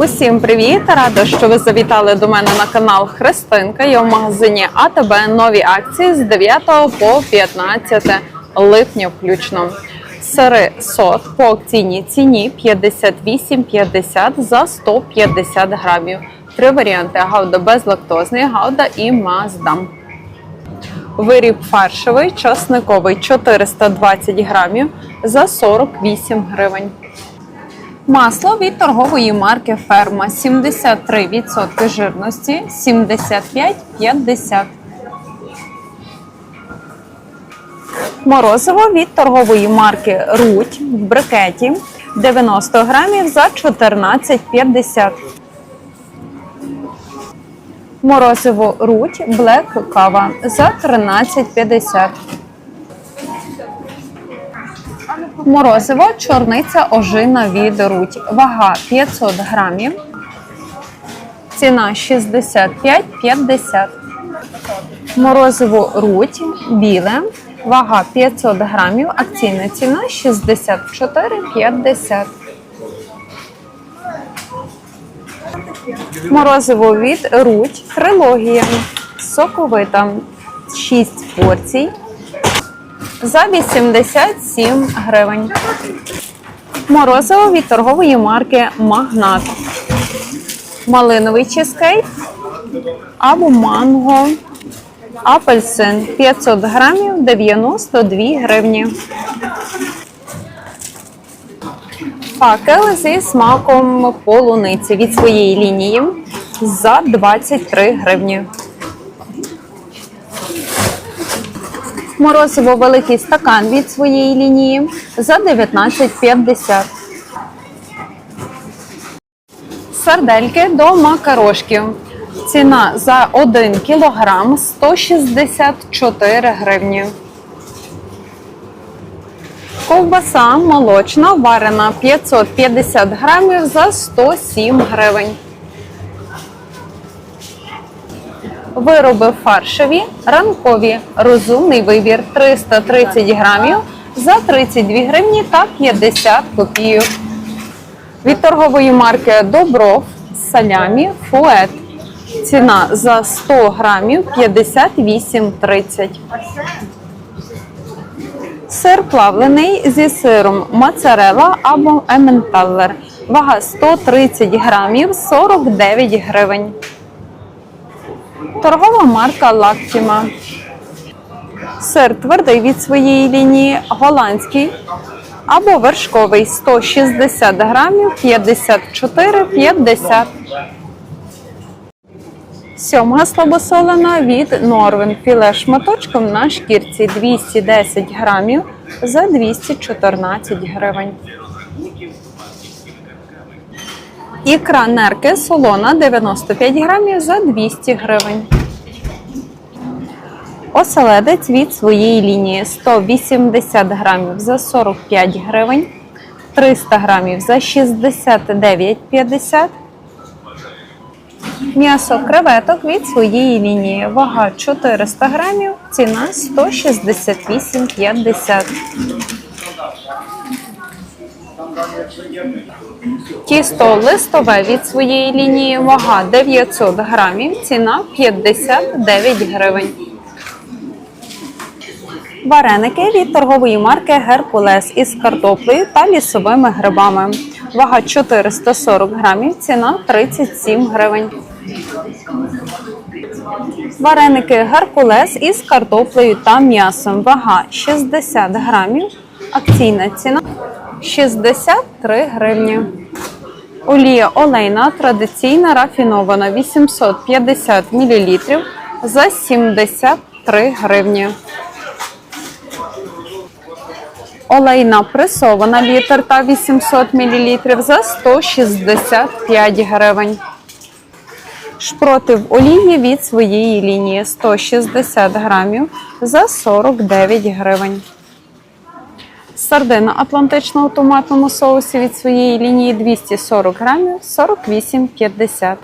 Усім привіт! Рада, що ви завітали до мене на канал Христинка. Я в магазині АТБ нові акції з 9 по 15 липня включно. Сири сот по акційній ціні 58,50 за 150 грамів. Три варіанти: гауда безлактозний, гауда і маздам. Виріб фаршевий, часниковий 420 грамів за 48 гривень. Масло від торгової марки Ферма 73% жирності 75,50. Морозиво від торгової марки Руть в брикеті 90 грамів за 14,50. Морозиво Руть Блек Кава за 13,50. Морозиво чорниця ожина від Руть. Вага 500 грамів. Ціна 65,50. Морозиво Руть біле. Вага 500 грамів. Акційна ціна 64,50. Морозиво від Руть. Трилогія. Соковита. 6 порцій за 87 гривень. Морозиво від торгової марки Магнат. Малиновий чизкейк або манго. Апельсин 500 грамів 92 гривні. Факел зі смаком полуниці від своєї лінії за 23 гривні. Морозиво великий стакан від своєї лінії за 19,50. Сардельки до макарошків. Ціна за 1 кілограм 164 гривні. Ковбаса молочна варена 550 грамів за 107 гривень. Вироби фаршеві, ранкові, розумний вибір 330 грамів за 32 гривні та 50 копійок. Від торгової марки Добров салямі фует. Ціна за 100 грамів 58,30. Сир плавлений зі сиром моцарелла або ементаллер. Вага 130 грамів 49 гривень. Торгова марка Лактіма. Сир твердий від своєї лінії, голландський або вершковий 160 грамів 54,50. Сьомга слабосолена від Норвен. Філе шматочком на шкірці 210 грамів за 214 гривень. Ікра нерки солона 95 грамів за 200 гривень. Оселедець від своєї лінії 180 грамів за 45 гривень, 300 грамів за 69,50. М'ясо креветок від своєї лінії. Вага 400 грамів, ціна 168,50. Тісто листове від своєї лінії, вага 900 грамів, ціна 59 гривень. Вареники від торгової марки Геркулес із картоплею та лісовими грибами. Вага 440 грамів, ціна 37 гривень. Вареники Геркулес із картоплею та м'ясом. Вага 60 грамів. Акційна ціна 63 гривні. Олія олейна традиційна рафінована 850 мл за 73 гривні. Олейна пресована літр та 800 мл за 165 гривень. Шпроти в олії від своєї лінії 160 грамів за 49 гривень. Сардина атлантична у томатному соусі від своєї лінії 240 грамів 48,50.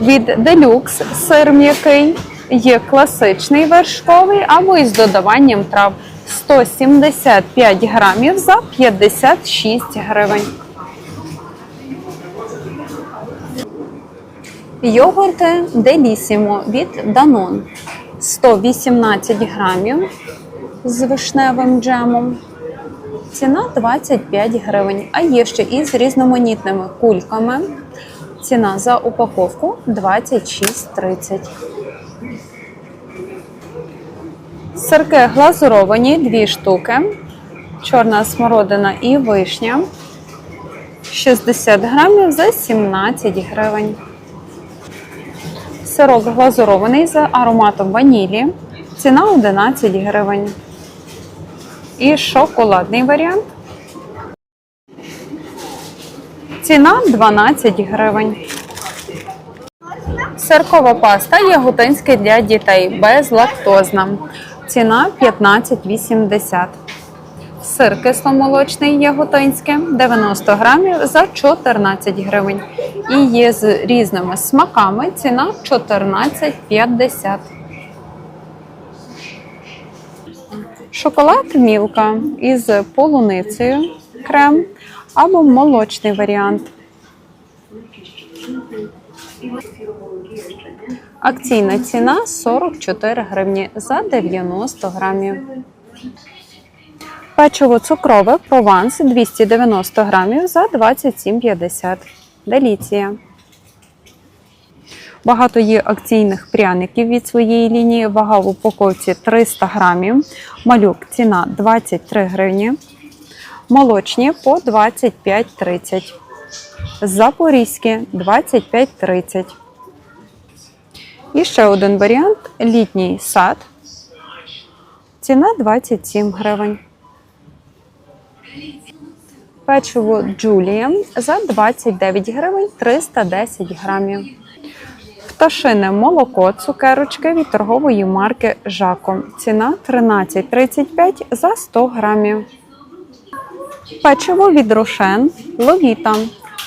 Від делюкс сир м'який є класичний вершковий або із додаванням трав 175 грамів за 56 гривень. Йогурти Делісімо від Данон. 118 грамів з вишневим джемом. Ціна 25 гривень. А є ще із різноманітними кульками. Ціна за упаковку 26,30. Сирки глазуровані 2 штуки. Чорна смородина і вишня. 60 грамів за 17 гривень. Сирок глазурований з ароматом ванілі. Ціна 11 гривень. І шоколадний варіант. Ціна 12 гривень. Сиркова паста яготинська для дітей безлактозна. Ціна 15,80. Сир кисломолочний яготинське 90 грамів за 14 гривень. І є з різними смаками. Ціна 14,50. Шоколад мілка із полуницею крем або молочний варіант. Акційна ціна 44 гривні за 90 грамів. Печиво цукрове прованс 290 грамів за 27,50. Деліція. Багато є акційних пряників від своєї лінії. Вага в упаковці 300 грамів. Малюк ціна 23 гривні. Молочні по 25,30. Запорізькі 25,30. І ще один варіант літній сад. Ціна 27 гривень. Печиво Джулія за 29 гривень 310 грамів. Пташине молоко цукерочки від торгової марки Жако. Ціна 13,35 за 100 грамів. Печиво від Рошен Ловіта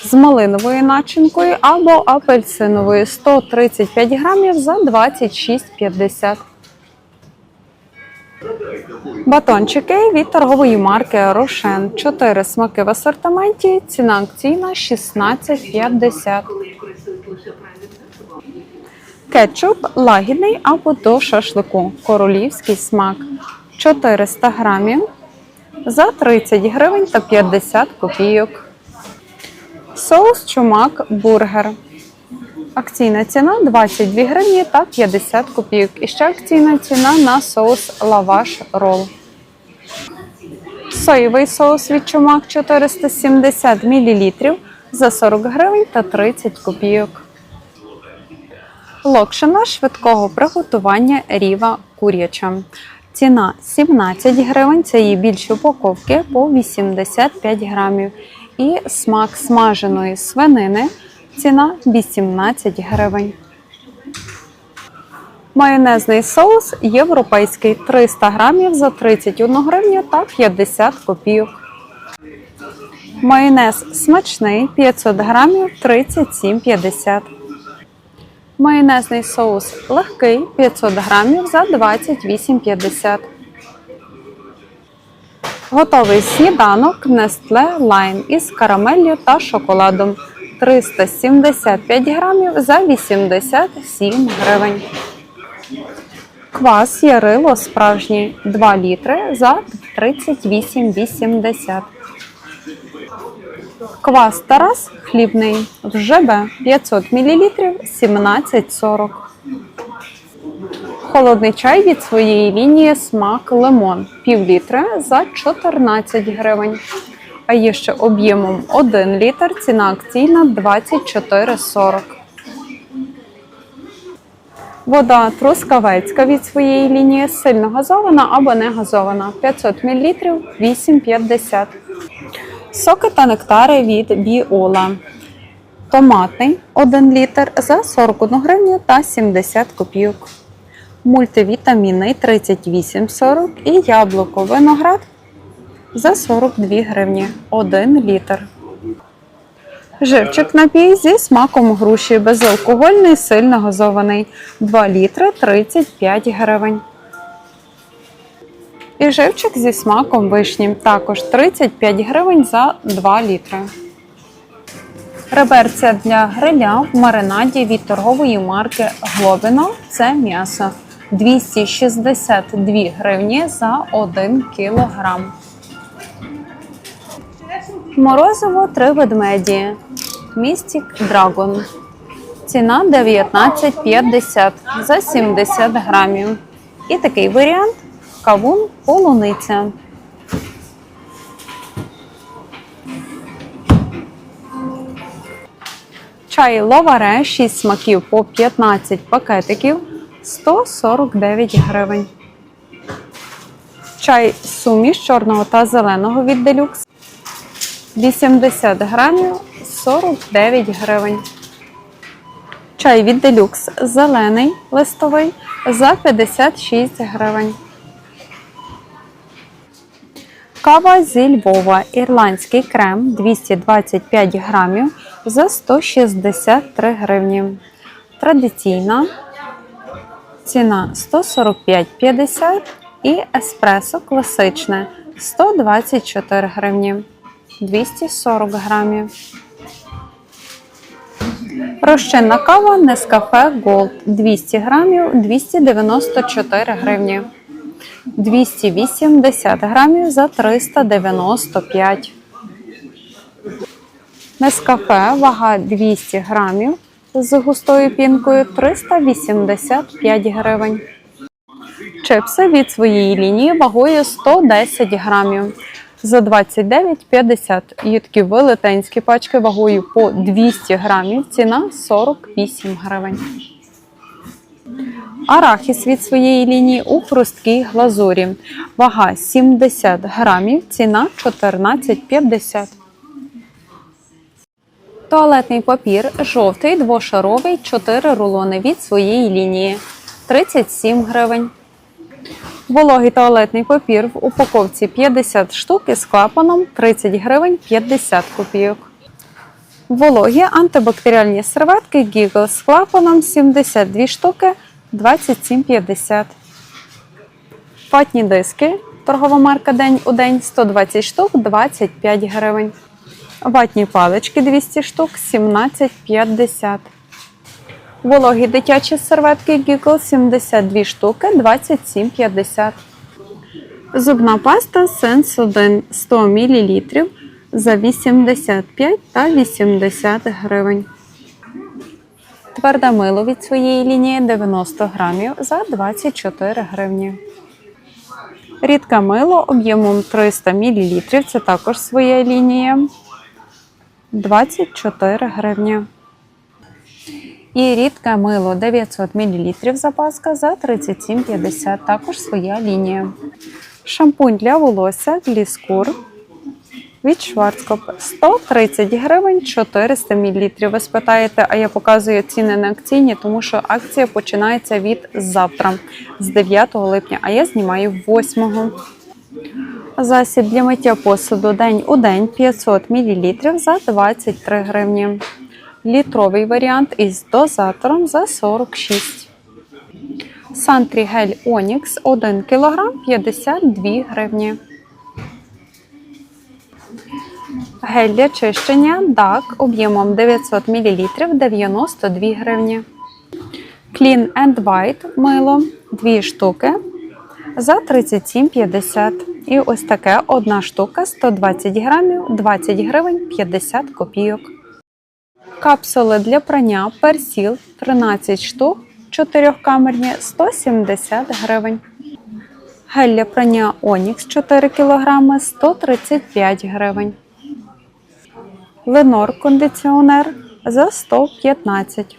з малиновою начинкою або апельсиновою 135 грамів за 26,50. Батончики від торгової марки Рошен. 4 смаки в асортименті. Ціна акційна 16,50. Кетчуп лагідний або до шашлику. Королівський смак. 400 грамів за 30 гривень та 50 копійок. Соус чумак бургер. Акційна ціна 22 гривні та 50 копійок. І ще акційна ціна на соус лаваш рол. Соєвий соус від чумак 470 мл за 40 гривень та 30 копійок. Локшина швидкого приготування ріва куряча. Ціна 17 гривень, це її більші упаковки по 85 грамів. І смак смаженої свинини. Ціна 18 гривень. Майонезний соус європейський 300 грамів за 31 гривню та 50 копійок. Майонез смачний 500 грамів 37,50. Майонезний соус легкий 500 грамів за 28,50. Готовий сніданок Nestle Line із карамеллю та шоколадом 375 грамів за 87 гривень. Квас Ярило справжній 2 літри за 38,80. Квас Тарас хлібний в ЖБ 500 мл 17,40. Холодний чай від своєї лінії смак лимон пів літра за 14 гривень. А є ще об'ємом 1 літр, ціна акційна 24,40. Вода трускавецька від своєї лінії сильно газована або не газована 500 мл 8,50. Соки та нектари від Біола. Томатний 1 літр за 41 гривню та 70 копійок. Мультивітамінний 38,40 і яблуко виноград за 42 гривні 1 літр. Живчик напій зі смаком груші безалкогольний, сильно газований 2 літри 35 гривень. І живчик зі смаком вишні також 35 гривень за 2 літри. Реберця для гриля в маринаді від торгової марки Глобино. Це м'ясо 262 гривні за 1 кілограм. Морозиво три ведмеді. Містік Драгон. Ціна 19,50 за 70 грамів. І такий варіант кавун полуниця. Чай ловаре 6 смаків по 15 пакетиків 149 гривень. Чай суміш чорного та зеленого від делюкс 80 грамів 49 гривень. Чай від делюкс зелений листовий за 56 гривень. Кава зі Львова. Ірландський крем 225 грамів за 163 гривні. Традиційна ціна 145,50 і еспресо класичне 124 гривні 240 грамів. Розчинна кава Nescafe Gold 200 грамів 294 гривні. 280 грамів за 395. Нескафе вага 200 грамів з густою пінкою 385 гривень. Чипси від своєї лінії вагою 110 грамів за 29,50. Є велетенські пачки вагою по 200 грамів. Ціна 48 гривень. Арахіс від своєї лінії у хрусткій глазурі. Вага 70 грамів, ціна 14,50. Туалетний папір жовтий двошаровий 4 рулони від своєї лінії 37 гривень. Вологий туалетний папір в упаковці 50 штук із клапаном 30 гривень 50 копійок. Вологі антибактеріальні серветки Giggle з клапаном 72 штуки 27,50. Ватні диски. Торгова марка День у день 120 штук 25 гривень. Ватні палички 200 штук 17,50. Вологі дитячі серветки Giggle 72 штуки 27,50. Зубна паста Sensodyne 100 мл за 85 та 80 гривень. Тверде мило від своєї лінії 90 грамів за 24 гривні. Рідке мило об'ємом 300 мл. Це також своя лінія 24 гривні. І рідке мило 900 мл запаска за 37,50. Також своя лінія. Шампунь для волосся Гліскур від Шварцкоп 130 гривень 400 мл. Ви спитаєте, а я показую ціни на акційні, тому що акція починається від завтра, з 9 липня, а я знімаю 8. Засіб для миття посуду день у день 500 мл за 23 гривні. Літровий варіант із дозатором за 46. Сантрі гель Онікс 1 кг 52 гривні. Гель для чищення DAC об'ємом 900 мл 92 гривні. Clean and White мило 2 штуки за 37,50. І ось таке одна штука 120 грамів 20 гривень 50 копійок. Капсули для прання персіл 13 штук, 4-камерні 170 гривень. Гель для прання Онікс 4 кг 135 гривень. Ленор кондиціонер за 115